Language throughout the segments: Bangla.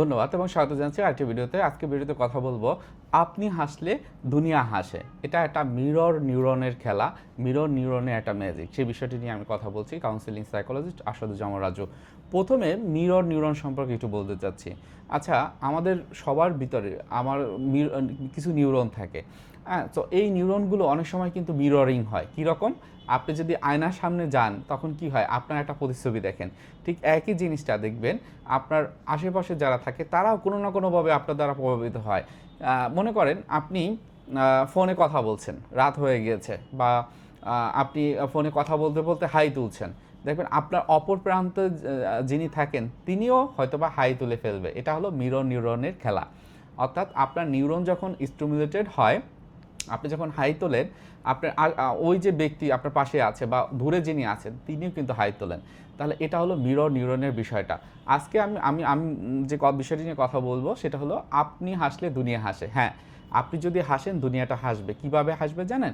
ধন্যবাদ এবং স্বাগত জানাচ্ছি আরেকটি ভিডিওতে। আজকে ভিডিওতে কথা বলব, আপনি হাসলে দুনিয়া হাসে। এটা একটা মিরর নিউরনের খেলা মিরর নিউরনের একটা ম্যাজিক সেই বিষয়টি নিয়ে আমি কথা বলছি কাউন্সিলিং সাইকোলজিস্ট আসাদুজ্জামান রাজু। প্রথমে মিরর নিউরন সম্পর্কে একটু বলতে চাচ্ছি। আচ্ছা আমাদের সবার ভিতরে আমার মির- কিছু নিউরন থাকে। হ্যাঁ তো এই নিউরনগুলো অনেক সময় কিন্তু মিররিং হয়। কীরকম? আপনি যদি আয়নার সামনে যান, তখন কি হয়? আপনার একটা প্রতিচ্ছবি দেখেন। ঠিক একই জিনিসটা দেখবেন, আপনার আশেপাশে যারা থাকে, তারাও কোনো না কোনোভাবে আপনার দ্বারা প্রভাবিত হয়। মনে করেন আপনি ফোনে কথা বলছেন, রাত হয়ে গিয়েছে বা আপনি ফোনে কথা বলতে বলতে হাই তুলছেন। দেখবেন আপনার অপর প্রান্তে যিনি থাকেন, তিনিও হয়তোবা হাই তুলে ফেলবে। এটা হলো মিরর নিউরনের খেলা। অর্থাৎ আপনার নিউরন যখন স্টিমুলেটেড হয় আপনি যখন হাই তোলেন, আপনার ওই যে ব্যক্তি আপনার পাশে আছে বা দূরে যিনি আছেন, তিনিও কিন্তু হাই তোলেন। তাহলে এটা হলো মিরর নিউরনের বিষয়টা। আজকে আমি আমি আমি যে বিষয়টি নিয়ে কথা বলব, সেটা হলো আপনি হাসলে দুনিয়া হাসে। হ্যাঁ আপনি যদি হাসেন, দুনিয়াটা হাসবে। কীভাবে হাসবে জানেন?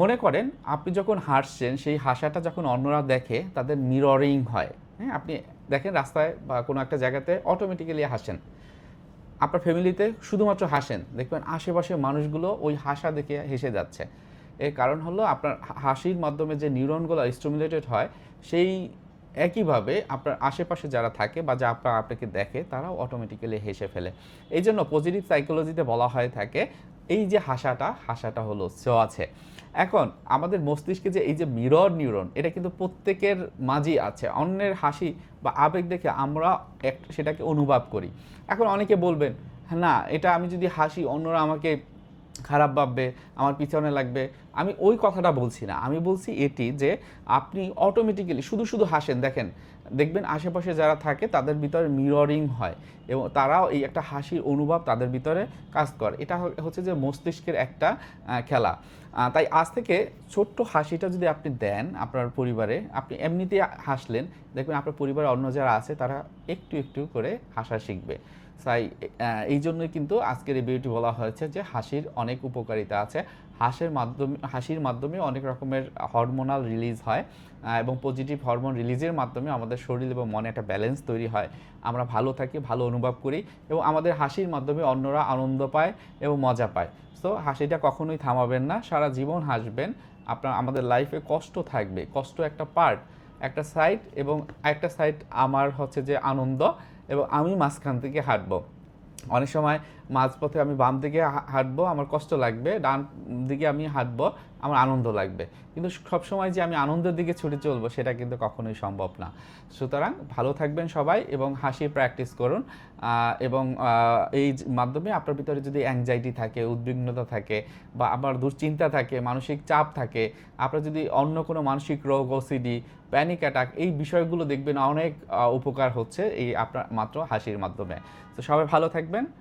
মনে করেন আপনি যখন হাসছেন, সেই হাসাটা যখন অন্যরা দেখে, তাদের মিররিং হয়। হ্যাঁ আপনি দেখেন রাস্তায় বা কোনো একটা জায়গাতে অটোমেটিক্যালি হাসেন। আপনার ফ্যামিলিতে শুধুমাত্র হাসেন, দেখবেন আশেপাশের মানুষগুলো ওই হাসা দেখে হেসে যাচ্ছে। এর কারণ হলো আপনার হাসির মাধ্যমে যে নিউরনগুলো স্টিমুলেটেড হয়, সেই একইভাবে আপনার আশেপাশে যারা থাকে বা যা আপনার আপনাকে দেখে, তারাও অটোমেটিক্যালি হেসে ফেলে। এই জন্য পজিটিভ সাইকোলজিতে বলা হয়ে থাকে এই যে হাসাটা হাসাটা হলো আছে। এখন আমাদের মস্তিষ্কে যে এই যে মিরর নিউরন এটা কিন্তু প্রত্যেকের মাঝেই আছে। অন্যের হাসি বা আবেগ দেখে আমরা এক সেটাকে অনুভব করি। এখন অনেকে বলবেন, না, এটা আমি যদি হাসি অন্যরা আমাকে খারাপ ভাববে, আমার পিছনে লাগবে। আমি ওই কথাটা বলছি না। আমি বলছি এটি যে আপনি অটোমেটিক্যালি শুধু শুধু হাসেন। দেখেন, দেখবেন আশেপাশে যারা থাকে তাদের ভিতরে মিররিং হয় এবং তারাও এই একটা হাসির অনুভব তাদের ভিতরে কাজ করে। এটা হচ্ছে যে মস্তিষ্কের একটা খেলা। তাই আজ থেকে ছোট্ট হাসিটা যদি আপনি দেন আপনার পরিবারে, আপনি এমনিতে হাসলেন, দেখবেন আপনার পরিবারে অন্য যারা আছে তারা একটু একটু করে হাসা শিখবে। তাই এই জন্যই কিন্তু আজকের এই ভিডিওটি বলা হয়েছে যে হাসির অনেক উপকারিতা আছে। হাসির মাধ্যমে হাসির মাধ্যমে অনেক রকমের হরমোনাল রিলিজ হয় এবং পজিটিভ হরমোন রিলিজের মাধ্যমে আমাদের শরীর এবং মনে একটা ব্যালেন্স তৈরি হয়। আমরা ভালো থাকি, ভালো অনুভব করি এবং আমাদের হাসির মাধ্যমে অন্যরা আনন্দ পায় এবং মজা পায়। সো হাসিটা কখনোই থামাবেন না, সারা জীবন হাসবেন। আপনার, আমাদের লাইফে কষ্ট থাকবে, কষ্ট একটা পার্ট একটা সাইড এবং একটা সাইড আমার হচ্ছে যে আনন্দ এবং আমি মাঝখান থেকে হাঁটবো। অনেক সময় মাঝপথে আমি বাম দিকে হাঁটবো, আমার কষ্ট লাগবে, ডান দিকে আমি হাঁটবো, আমার আনন্দ লাগবে। কিন্তু সবসময় যে আমি আনন্দের দিকে ছুটে চলবো, সেটা কিন্তু কখনোই সম্ভব না। সুতরাং ভালো থাকবেন সবাই এবং হাসি প্র্যাকটিস করুন। এবং এই মাধ্যমে আপনার ভিতরে যদি অ্যাংজাইটি থাকে, উদ্বিগ্নতা থাকে বা আপনার দুশ্চিন্তা থাকে, মানসিক চাপ থাকে, আপনার যদি অন্য কোনো মানসিক রোগ ওসিডি প্যানিক অ্যাটাক এই বিষয়গুলো দেখবেন অনেক উপকার হচ্ছে এই আপনার মাত্র হাসির মাধ্যমে। তো সবাই ভালো থাকবেন।